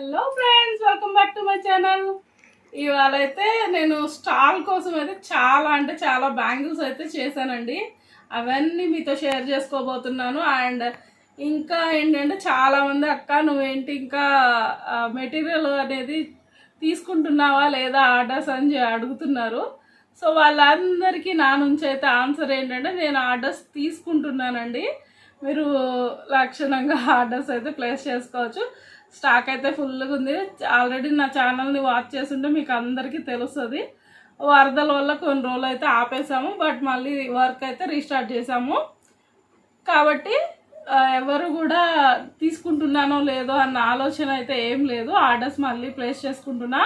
Hello friends welcome back to my channel ఇవాళ అయితే నేను స్టాల్ కోసం అయితే చాలా అంటే చాలా బ్యాంగిల్స్ అయితే చేశానండి. అవన్నీ మీతో షేర్ చేసుకోబోతున్నాను. అండ్ ఇంకా ఏంటంటే చాలామంది అక్క నువ్వేంటి ఇంకా మెటీరియల్ అనేది తీసుకుంటున్నావా లేదా ఆర్డర్స్? అని అడుగుతున్నారు. సో వాళ్ళందరికీ నా నుంచి అయితే ఆన్సర్ ఏంటంటే నేను ఆర్డర్స్ తీసుకుంటున్నానండి. మీరు లక్షణంగా ఆర్డర్స్ అయితే ప్లేస్ చేసుకోవచ్చు. స్టాక్ అయితే ఫుల్గా ఉంది. ఆల్రెడీ నా ఛానల్ని వాచ్ చేస్తుంటే మీకు అందరికీ తెలుస్తుంది. వరదల వల్ల కొన్ని రోజులు అయితే ఆపేసాము బట్ మళ్ళీ వర్క్ అయితే రీస్టార్ట్ చేసాము. కాబట్టి ఎవరు కూడా తీసుకుంటున్నానో లేదో అన్న ఆలోచన అయితే ఏం లేదు. ఆర్డర్స్ మళ్ళీ ప్లేస్ చేసుకుంటున్నా.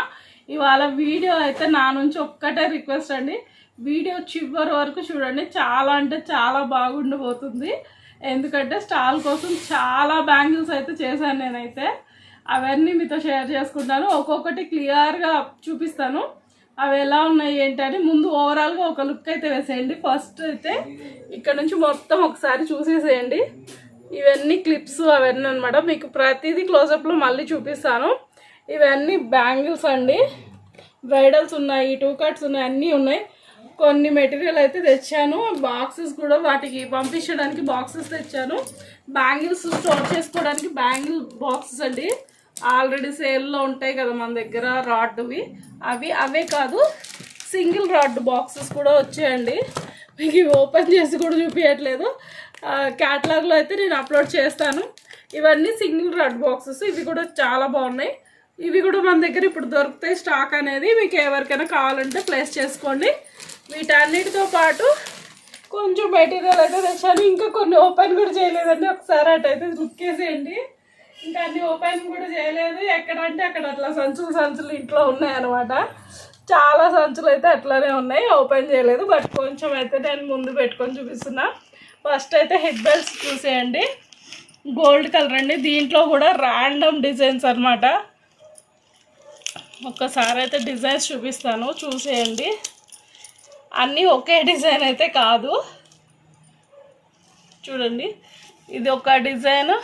ఇవాళ వీడియో అయితే నా నుంచి ఒక్కటే రిక్వెస్ట్ అండి. వీడియో చివరి వరకు చూడండి. చాలా అంటే చాలా బాగుండబోతుంది ఎందుకంటే స్టాల్ కోసం చాలా బ్యాంగిల్స్ అయితే చేశాను నేనైతే. అవన్నీ మీతో షేర్ చేసుకుంటాను. ఒక్కొక్కటి క్లియర్గా చూపిస్తాను. అవి ఎలా ఉన్నాయి ఏంటని ముందు ఓవరాల్గా ఒక లుక్ అయితే వేసేయండి. ఫస్ట్ అయితే ఇక్కడ నుంచి మొత్తం ఒకసారి చూసేసేయండి. ఇవన్నీ క్లిప్స్ అవన్నీ అనమాట మీకు ప్రతిదీ క్లోజప్లో మళ్ళీ చూపిస్తాను. ఇవన్నీ బ్యాంగిల్స్ అండి. బ్రైడల్స్ ఉన్నాయి టూ కట్స్ ఉన్నాయి అన్నీ ఉన్నాయి. కొన్ని మెటీరియల్ అయితే తెచ్చాను. బాక్సెస్ కూడా వాటికి పంపించడానికి బాక్సెస్ తెచ్చాను. బ్యాంగిల్స్ స్టోర్ చేసుకోవడానికి బ్యాంగిల్ బాక్సెస్ అండి. ఆల్రెడీ సేల్లో ఉంటాయి కదా మన దగ్గర రాడ్వి అవి అవే కాదు సింగిల్ రాడ్ బాక్సెస్ కూడా వచ్చాయండి. మీకు ఇవి ఓపెన్ చేసి కూడా చూపించట్లేదు క్యాటలాగ్లో అయితే నేను అప్లోడ్ చేస్తాను. ఇవన్నీ సింగిల్ రాడ్ బాక్సెస్ ఇవి కూడా చాలా బాగున్నాయి. ఇవి కూడా మన దగ్గర ఇప్పుడు దొరుకుతాయి. స్టాక్ అనేది మీకు ఎవరికైనా కావాలంటే ప్లేస్ చేసుకోండి. వీటన్నిటితో పాటు కొంచెం మెటీరియల్ అయితే తెచ్చాను. ఇంకా కొన్ని ఓపెన్ కూడా చేయలేదండి. ఒకసారి అటైతే లుక్ చేసేయండి ఇంకా అన్ని ఓపెన్ కూడా చేయలేదు. ఎక్కడంటే అక్కడ అట్లా సంచులు సంచులు ఇంట్లో ఉన్నాయి అనమాట చాలా సంచులు అయితే అట్లానే ఉన్నాయి. ఓపెన్ చేయలేదు. బట్ కొంచెం అయితే నేను ముందు పెట్టుకొని చూపిస్తున్నా. ఫస్ట్ అయితే హెడ్ బెల్ట్స్ చూసేయండి. గోల్డ్ కలర్ అండి. దీంట్లో కూడా ర్యాండమ్ డిజైన్స్ అనమాట ఒక్కసారి అయితే డిజైన్స్ చూపిస్తాను. చూసేయండి. అన్నీ ఒకే డిజైన్ అయితే కాదు. చూడండి. ఇది ఒక డిజైన్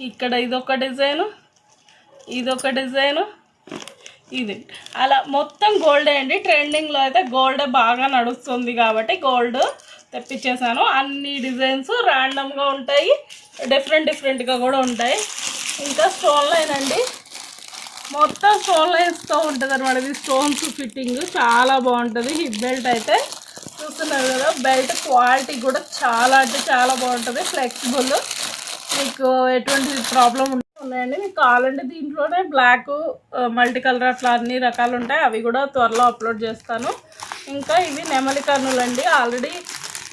ఇక్కడ ఇదొక డిజైను ఇదొక ఇది ఒక ఇది. అలా మొత్తం గోల్డే అండి. ట్రెండింగ్లో అయితే గోల్డ్ బాగా నడుస్తుంది కాబట్టి గోల్డ్ తెప్పించేసాను. అన్ని డిజైన్స్ ర్యాండమ్గా ఉంటాయి. డిఫరెంట్ డిఫరెంట్గా కూడా ఉంటాయి. ఇంకా స్టోన్ లైన్ అండి. మొత్తం స్టోన్ లైన్స్తో ఉంటుంది అనమాట ఇది స్టోన్స్ ఫిట్టింగ్. చాలా బాగుంటుంది. హిప్ బెల్ట్ అయితే చూస్తున్నారు కదా బెల్ట్ క్వాలిటీ కూడా చాలా అంటే చాలా బాగుంటుంది. ఫ్లెక్సిబుల్. మీకు ఎటువంటి ప్రాబ్లం ఉన్నాయండి. మీకు కావాలంటే దీంట్లోనే బ్లాక్ మల్టీ కలర్ అట్లా అన్ని రకాలు ఉంటాయి. అవి కూడా త్వరలో అప్లోడ్ చేస్తాను. ఇంకా ఇవి నెమలి కన్నులు అండి. ఆల్రెడీ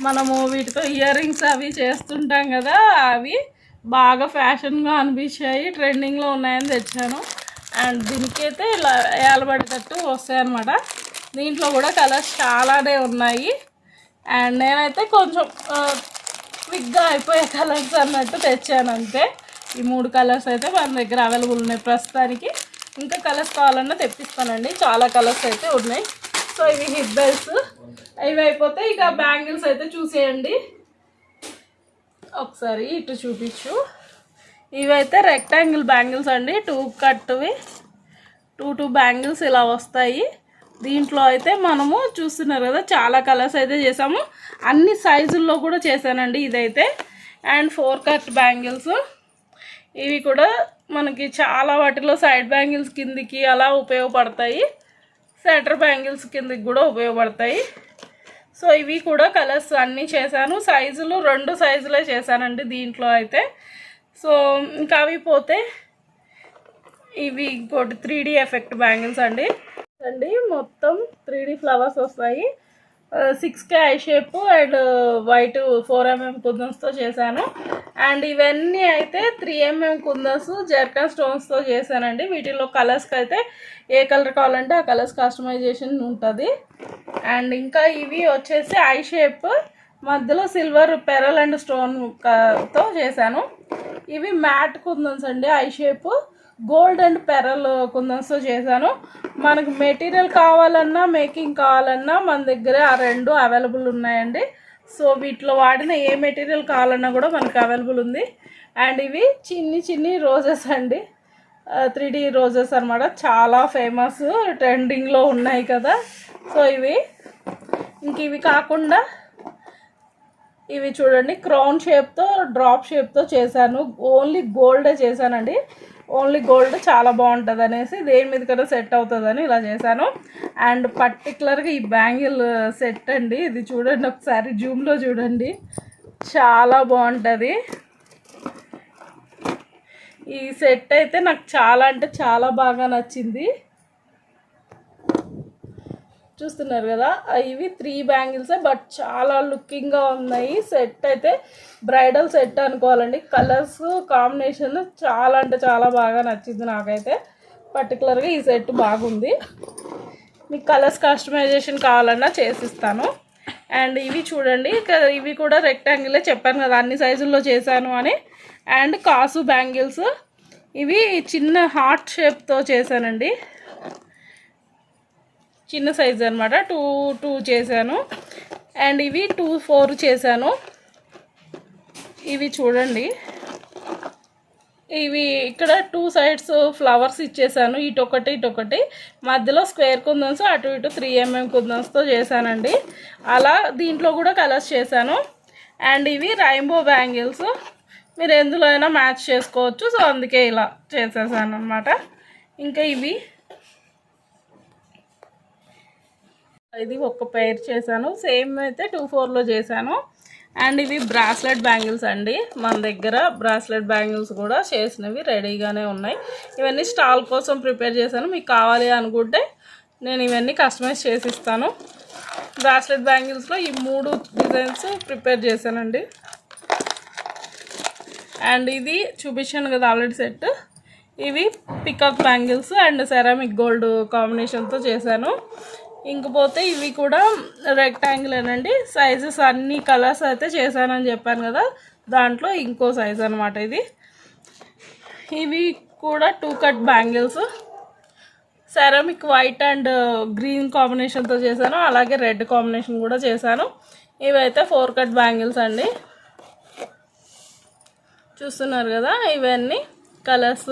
మనము వీటితో ఇయర్ రింగ్స్ అవి చేస్తుంటాం కదా అవి బాగా ఫ్యాషన్గా అనిపించాయి. ట్రెండింగ్లో ఉన్నాయని తెచ్చాను. అండ్ దీనికైతే ఇలా ఏలబడేటట్టు వస్తాయి అనమాట దీంట్లో కూడా కలర్స్ చాలానే ఉన్నాయి. అండ్ నేనైతే కొంచెం క్విక్గా అయిపోయే కలర్స్ అన్నట్టు తెచ్చాను అంతే ఈ మూడు కలర్స్ అయితే మన దగ్గర అవైలబుల్ ఉన్నాయి ప్రస్తుతానికి. ఇంకా కలర్స్ కావాలన్నా తెప్పిస్తానండి. చాలా కలర్స్ అయితే ఉన్నాయి. సో ఇవి హిప్ బెల్ట్స్ ఇవి అయిపోతే ఇక బ్యాంగిల్స్ అయితే చూసేయండి. ఒకసారి ఇటు చూపించు. ఇవైతే రెక్టాంగిల్ బ్యాంగిల్స్ అండి. టూ కట్వి టూ టూ బ్యాంగిల్స్ ఇలా వస్తాయి. దీంట్లో అయితే మనము చూస్తున్నారు కదా చాలా కలర్స్ అయితే చేసాము. అన్ని సైజుల్లో కూడా చేశానండి ఇదైతే. And four cut bangles. ఇవి కూడా మనకి చాలా వాటిలో సైడ్ బ్యాంగిల్స్ కిందికి అలా ఉపయోగపడతాయి. సెంటర్ బ్యాంగిల్స్ కిందికి కూడా ఉపయోగపడతాయి. సో ఇవి కూడా కలర్స్ అన్నీ చేశాను. సైజులు రెండు సైజులే చేశానండి దీంట్లో అయితే. సో ఇంకా అవి పోతే ఇవి ఇంకోటి త్రీ ఎఫెక్ట్ బ్యాంగిల్స్ అండి. అండి. మొత్తం త్రీ డీ ఫ్లవర్స్ వస్తాయి. Six K eye shape and white four MM కుందన్స్తో చేశాను. అండ్ ఇవన్నీ అయితే త్రీ ఎంఎం కుందన్స్ జర్కా స్టోన్స్తో చేశానండి. వీటిలో కలర్స్కి అయితే ఏ కలర్ కావాలంటే ఆ కలర్స్ కస్టమైజేషన్ ఉంటుంది. అండ్ ఇంకా ఇవి వచ్చేసి ఐ షేప్ మధ్యలో సిల్వర్ పెరల్ అండ్ స్టోన్తో చేశాను. ఇవి మ్యాట్ కుందన్స్ అండి eye shape gold and pearl కుందన్స్తో చేశాను. మనకు మెటీరియల్ కావాలన్నా మేకింగ్ కావాలన్నా మన దగ్గర ఆ రెండు అవైలబుల్ ఉన్నాయండి. సో వీటిలో వాడిన ఏ మెటీరియల్ కావాలన్నా కూడా మనకు అవైలబుల్ ఉంది. అండ్ ఇవి చిన్ని చిన్ని రోజెస్ అండి. త్రీ డీ రోజెస్ అనమాట చాలా ఫేమస్ ట్రెండింగ్లో ఉన్నాయి కదా. సో ఇవి. ఇంక ఇవి కాకుండా ఇవి చూడండి. క్రౌన్ షేప్తో డ్రాప్ షేప్తో చేశాను. ఓన్లీ గోల్డే చేశానండి. ఓన్లీ గోల్డ్ చాలా బాగుంటుంది అనేసి దేని మీద కూడా సెట్ అవుతుందని ఇలా చేశాను. అండ్ పర్టికులర్గా ఈ బ్యాంగిల్ సెట్ అండి ఇది చూడండి ఒకసారి జూమ్లో చూడండి. చాలా బాగుంటుంది. ఈ సెట్ అయితే నాకు చాలా అంటే చాలా బాగా నచ్చింది. చూస్తున్నారు కదా ఇవి త్రీ బ్యాంగిల్సే బట్ చాలా లుకింగ్గా ఉన్నాయి. సెట్ అయితే బ్రైడల్ సెట్ అనుకోవాలండి. కలర్స్ కాంబినేషన్ చాలా అంటే చాలా బాగా నచ్చింది నాకైతే. పర్టికులర్గా ఈ సెట్ బాగుంది. మీకు కలర్స్ కస్టమైజేషన్ కావాలన్నా చేసిస్తాను. అండ్ ఇవి చూడండి ఇవి కూడా రెక్టాంగిలే చెప్పాను కదా అన్ని సైజుల్లో చేశాను అని. అండ్ కాసు బ్యాంగిల్స్. ఇవి చిన్న హార్ట్ షేప్తో చేశానండి. చిన్న సైజు అనమాట టూ టూ చేశాను. అండ్ ఇవి టూ ఫోర్ చేశాను. ఇవి చూడండి. ఇవి ఇక్కడ టూ సైడ్స్ ఫ్లవర్స్ ఇచ్చేసాను. ఇటొకటి ఇటొకటి. మధ్యలో స్క్వేర్ కుందన్స్ అటు ఇటు త్రీ ఎంఎం కుందన్స్తో చేశానండి. అలా దీంట్లో కూడా కలర్స్ చేశాను. అండ్ ఇవి రైంబో బ్యాంగిల్స్ మీరు ఎందులో అయినా మ్యాచ్ చేసుకోవచ్చు. సో అందుకే ఇలా చేసేసాను అనమాట ఇంకా ఇవి ఇది ఒక పేర్ చేశాను. సేమ్ అయితే టూ ఫోర్లో చేశాను. అండ్ ఇవి బ్రాస్లెట్ బ్యాంగిల్స్ అండి. మన దగ్గర బ్రాస్లెట్ బ్యాంగిల్స్ కూడా చేసినవి రెడీగానే ఉన్నాయి. ఇవన్నీ స్టాల్ కోసం ప్రిపేర్ చేశాను. మీకు కావాలి అనుకుంటే నేను ఇవన్నీ కస్టమైజ్ చేసి ఇస్తాను బ్రాస్లెట్ బ్యాంగిల్స్లో ఈ మూడు డిజైన్స్ ప్రిపేర్ చేశానండి. అండ్ ఇది చూపించాను కదా ఆల్రెడీ సెట్ ఇవి pickup bangles and ceramic gold కాంబినేషన్తో చేశాను. ఇంకపోతే ఇవి కూడా రెక్టాంగిల్ అండి సైజెస్ అన్ని కలర్స్ అయితే చేశానని చెప్పాను కదా. దాంట్లో ఇంకో సైజ్ అనమాట ఇది. ఇవి కూడా two cut bangles ceramic white and green కాంబినేషన్తో చేశాను. అలాగే రెడ్ కాంబినేషన్ కూడా చేశాను. ఇవైతే ఫోర్ కట్ బ్యాంగిల్స్ అండి. చూస్తున్నారు కదా ఇవన్నీ కలర్స్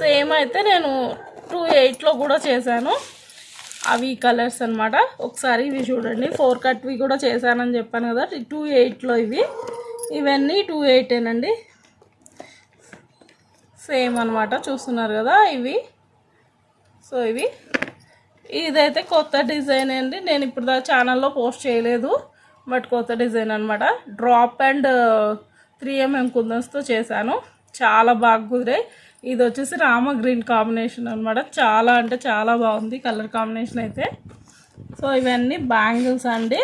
సేమ్ అయితే నేను టూ ఎయిట్లో కూడా చేశాను. అవి కలర్స్ అనమాట ఒకసారి ఇవి చూడండి. ఫోర్ కట్వి కూడా చేశానని చెప్పాను కదా. టూ ఎయిట్లో ఇవి. ఇవన్నీ టూ ఎయిటేనండి సేమ్ అనమాట చూస్తున్నారు కదా ఇవి. సో ఇవి. ఇదైతే కొత్త డిజైన్ అండి. నేను ఇప్పుడు దా ఛానల్లో పోస్ట్ చేయలేదు. బట్ కొత్త డిజైన్ అనమాట డ్రాప్ అండ్ త్రీ ఎంఎం కుందన్స్తో చేశాను. చాలా బాగా కుదిరాయి. ఇది వచ్చేసి రామ గ్రీన్ కాంబినేషన్ అనమాట చాలా అంటే చాలా బాగుంది కలర్ కాంబినేషన్ అయితే. సో ఇవన్నీ బ్యాంగిల్స్ అండి.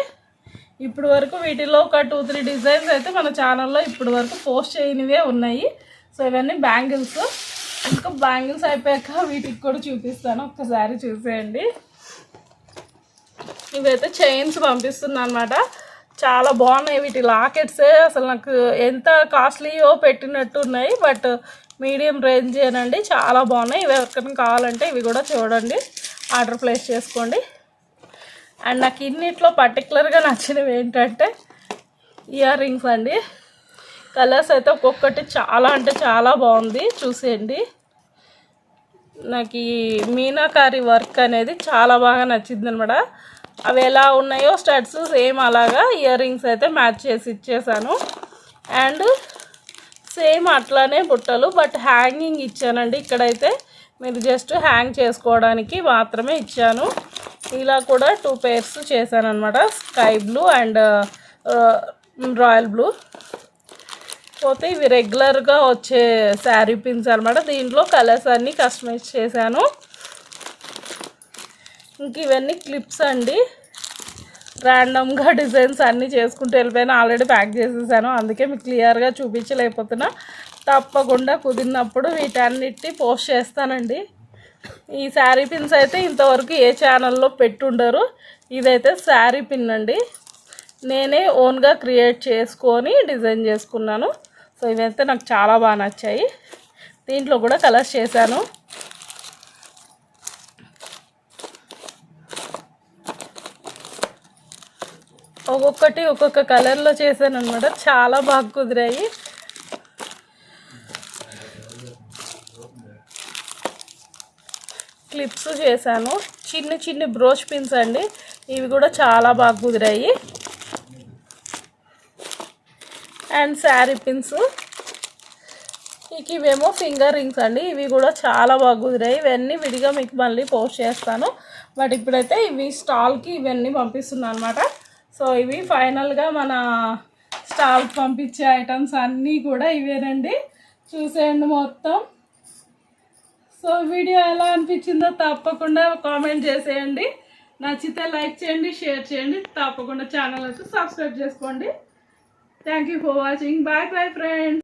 ఇప్పుడు వరకు వీటిలో ఒక టూ త్రీ డిజైన్స్ అయితే మన ఛానల్లో ఇప్పుడు వరకు పోస్ట్ చేయనివే ఉన్నాయి. సో ఇవన్నీ బ్యాంగిల్స్. ఇంకా బ్యాంగిల్స్ అయిపోయాక వీటికి కూడా చూపిస్తాను. ఒక్కసారి చూసేయండి. ఇవైతే చైన్స్ పంపిస్తున్నా అనమాట చాలా బాగున్నాయి వీటి లాకెట్సే. అసలు నాకు ఎంత కాస్ట్లీయో పెట్టినట్టు ఉన్నాయి. బట్ మీడియం రేంజ్ ఏనండి. చాలా బాగున్నాయి. ఇవి ఎవరికైనా కావాలంటే ఇవి కూడా చూడండి. ఆర్డర్ ప్లేస్ చేసుకోండి. అండ్ నాకు ఇన్నిట్లో పర్టికులర్గా నచ్చినవి ఏంటంటే ఇయర్ రింగ్స్ అండి. కలర్స్ అయితే ఒక్కొక్కటి చాలా అంటే చాలా బాగుంది. చూసేయండి. నాకు ఈ మీనాకారి వర్క్ అనేది చాలా బాగా నచ్చింది అనమాట అవి ఎలా ఉన్నాయో స్టడ్స్ సేమ్ అలాగా ఇయర్ రింగ్స్ అయితే మ్యాచ్ చేసి ఇచ్చేసాను. అండ్ సేమ్ అట్లానే బుట్టలు బట్ హ్యాంగింగ్ ఇచ్చానండి. ఇక్కడైతే మీరు జస్ట్ హ్యాంగ్ చేసుకోవడానికి మాత్రమే ఇచ్చాను. ఇలా కూడా టూ పేర్స్ చేశాను అనమాట sky blue and royal blue పోతే ఇవి రెగ్యులర్గా వచ్చే శారీ పిన్స్ అనమాట దీంట్లో కలర్స్ అన్నీ కస్టమైజ్ చేశాను. ఇంక ఇవన్నీ క్లిప్స్ అండి. ర్యాండమ్గా డిజైన్స్ అన్నీ చేసుకుంటూ వెళ్ళిపోయినా ఆల్రెడీ ప్యాక్ చేసేసాను. అందుకే మీకు క్లియర్గా చూపించలేకపోతున్నా. తప్పకుండా కుదిరినప్పుడు వీటన్నిటి పోస్ట్ చేస్తానండి. ఈ శారీ పిన్స్ అయితే ఇంతవరకు ఏ ఛానల్లో పెట్టుండరు. ఇదైతే శారీ పిన్ అండి. నేనే ఓన్గా క్రియేట్ చేసుకొని డిజైన్ చేసుకున్నాను. సో ఇవైతే నాకు చాలా బాగా నచ్చాయి. దీంట్లో కూడా కలర్స్ చేశాను. ఒక్కొక్కటి ఒక్కొక్క కలర్లో చేశాను అనమాట చాలా బాగా కుదిరాయి. క్లిప్స్ చేశాను. చిన్ని చిన్ని బ్రోచ్ పిన్స్ అండి. ఇవి కూడా చాలా బాగా కుదిరాయి. And sari pins. ఇక ఇవేమో ఫింగర్ రింగ్స్ అండి. ఇవి కూడా చాలా బాగా కుదిరాయి. ఇవన్నీ విడిగా మీకు మళ్ళీ పోస్ట్ చేస్తాను. బట్ ఇప్పుడైతే ఇవి స్టాల్కి ఇవన్నీ పంపిస్తున్నాను అనమాట సో ఇవి ఫైనల్గా మన స్టాల్కి పంపించే ఐటమ్స్ అన్నీ కూడా ఇవేనండి. చూసేయండి మొత్తం. సో వీడియో ఎలా అనిపించిందో తప్పకుండా కామెంట్ చేసేయండి. నచ్చితే లైక్ చేయండి షేర్ చేయండి. తప్పకుండా ఛానల్ అయితే సబ్స్క్రైబ్ చేసుకోండి. Thank you for watching bye bye friends